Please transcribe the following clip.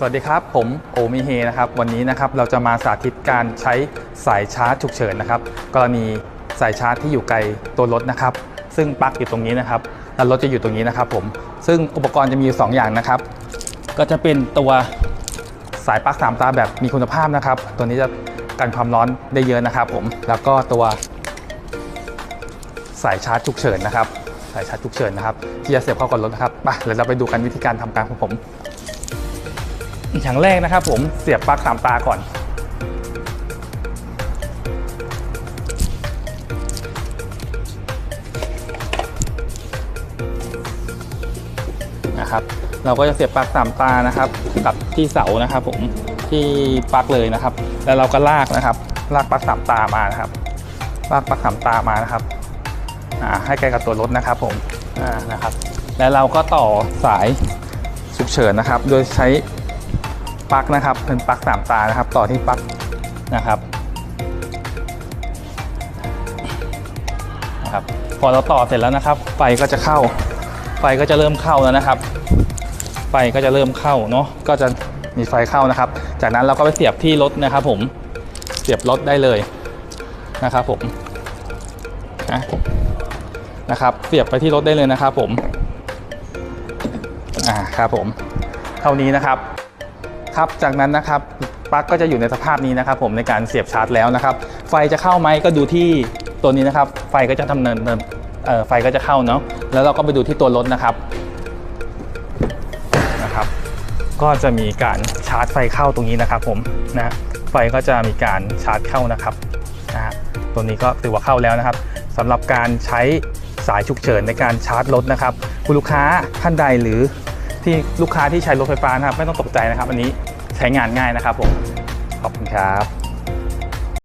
สวัสดีครับ ผมโอมิเฮนะครับ วันนี้นะครับเราจะมาสาธิตการใช้สายชาร์จฉุกเฉินนะครับ กรณีสายชาร์จที่อยู่ไกลตัวรถนะครับ ซึ่งปลั๊กอยู่ตรงนี้นะครับแล้วรถจะอยู่ตรงนี้นะครับผมซึ่งอุปกรณ์จะมีอยู่สองอย่างนะครับ ก็จะเป็นตัวสายปลั๊กสามตาแบบมีคุณภาพนะครับ ตัวนี้จะกันความร้อนได้เยอะนะครับ ผมแล้วก็ตัว สายชาร์จฉุกเฉินนะครับ สายชาร์จฉุกเฉินนะครับที่จะเสียบเข้ากับรถนะครับไปเดี๋ยวเราไปดูกันวิธีการทำการของผม อย่างแรกนะครับผมเสียบปลั๊กสามตาก่อน นะครับ เราก็จะเสียบปลั๊กสามตานะครับ กับที่เสานะครับ ผมที่ปลั๊กเลยนะครับ แล้วเราก็ลากนะครับ ลากปลั๊กสามตามานะครับ ลากปลั๊กสามตามานะครับอ่าให้ใกล้กับตัวรถนะครับ ผมอ่านะครับ แล้วเราก็ต่อสายฉุกเฉินนะครับ โดยใช้ ปลั๊กนะครับ เป็นปลั๊กสามตานะครับ ต่อที่ปลั๊กนะครับนะครับ พอเราต่อเสร็จแล้วนะครับ ไฟก็จะเข้า ไฟก็จะเริ่มเข้าแล้วนะครับ ไฟก็จะเริ่มเข้าเนาะ ก็จะมีไฟเข้านะครับ จากนั้นเราก็ไปเสียบที่รถนะครับ ผม เสียบรถได้เลยนะครับ ผมนะนะครับ เสียบไปที่รถได้เลยนะครับ ผม อ่า ครับผม เท่านี้นะครับ ครับ จากนั้นนะครับปลั๊กก็จะอยู่ในสภาพนี้นะครับ ผมในการเสียบชาร์จแล้วนะครับ ไฟจะเข้าไหมก็ดูที่ตัวนี้นะครับ ไฟก็จะทำเนินเนินเอ่อไฟก็จะเข้าเนาะแล้วเราก็ไปดูที่ตัวรถนะครับนะครับ ก็จะมีการชาร์จไฟเข้าตรงนี้นะครับ ผมนะไฟก็จะมีการชาร์จเข้านะครับนะฮะตัวนี้ก็ถือว่าเข้าแล้วนะครับสำหรับการใช้สายฉุกเฉินในการชาร์จรถนะครับ คุณลูกค้าท่านใดหรือ ที่ลูกค้าที่ใช้รถไฟฟ้านะครับไม่ต้องตกใจนะครับ อันนี้ใช้งานง่ายนะครับผมขอบคุณครับ